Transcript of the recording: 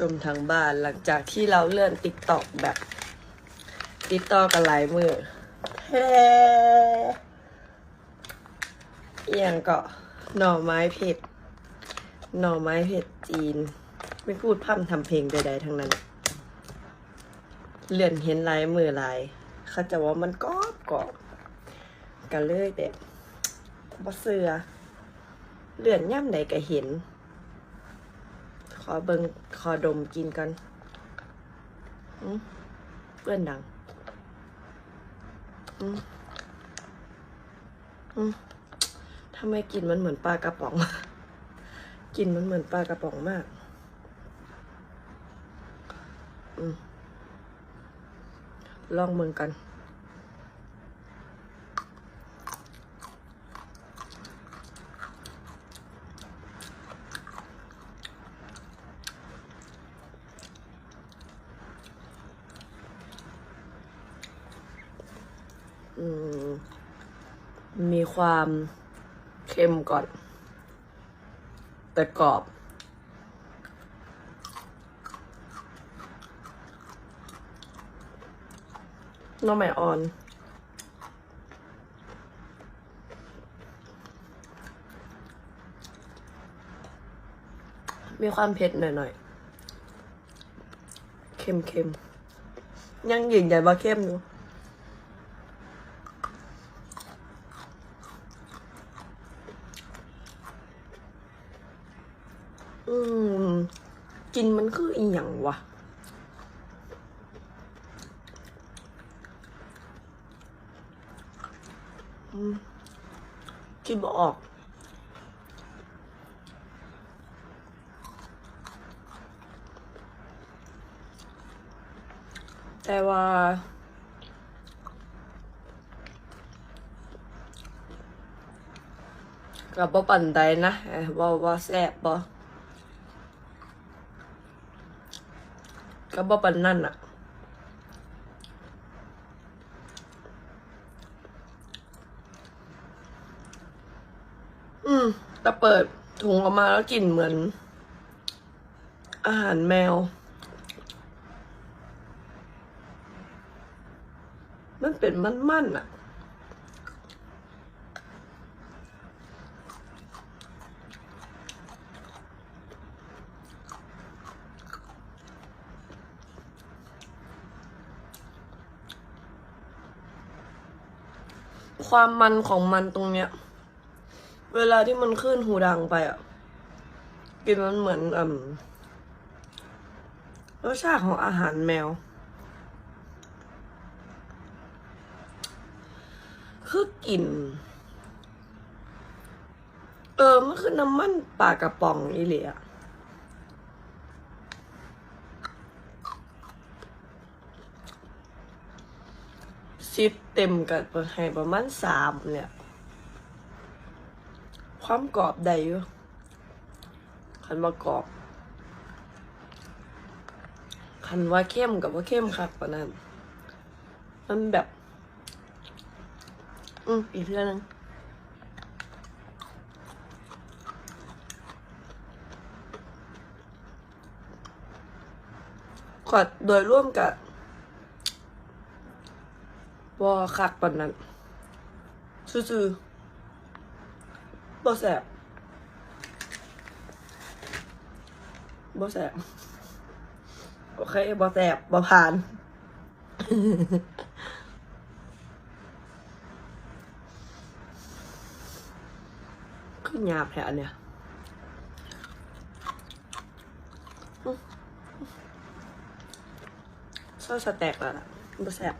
รวมทั้งบ้านหลังจากที่เราเลื่อนติ๊กตอกแบบติดต่อกันหลายมือเฮ้เอียงก็หน่อไม้เผ็ด หน่อไม้เผ็ดจีน ไม่พูดพร่ำทำเพลงใดๆทั้งนั้น เลื่อนเห็นลายมือลาย เขาจะว่ามันกรอบกรอบกันเลยแบบบ่เสือเลื่อนย่ำใดก็เห็น อเบิงขอดมกินกันเพื่อนดังทำไมกลินมันเหมือนปลากระป๋องกลินมันเหมือนปลากระป๋องมากอลองเมืองกัน มีความเค็มก่อน แต่กรอบ น้องใหม่ออนมีความเผ็ดหน่อยๆ เค็มๆ ยังยืนยันว่าเข้มอยู่ อืมกินมันคืออีหยังวะคิดบ่ออก แต่ว่า กับบ่ปั่นใดนะเอ้ยบ่บ่แซ่บบ่ ก็บบ่ปันนั่นอะอืมแต่เปิดถุงออกมาแล้วกลิ่นเหมือน อาหารแมว มันเป็นมันๆอะ ความมันของมันตรงเนี้ย เวลาที่มันขึ้นหูดังไปอะกลินมันเหมือนอืมรสชาติของอาหารแมว คือกลิ่น เออ มันคือน้ำมันปลากระป๋องอีเหลีย สิบเต็มกับให้ประมาณสามเนี่ย ความกรอบได้อยู่คันว่ากรอบ คันว่าเข้มกับว่าเข้มครับกว่านั้น มันแบบ อืมอีกเรื่องนึงขอดโดยร่วมกับ วอคักปานนั้น ซื่อๆบ่แสบบ่แสบโอเคบ่แสบบ่ผ่าน ขึ้นหยาบแท้อันเนี่ยซอสแต็กแล้วล่ะบ่แสบ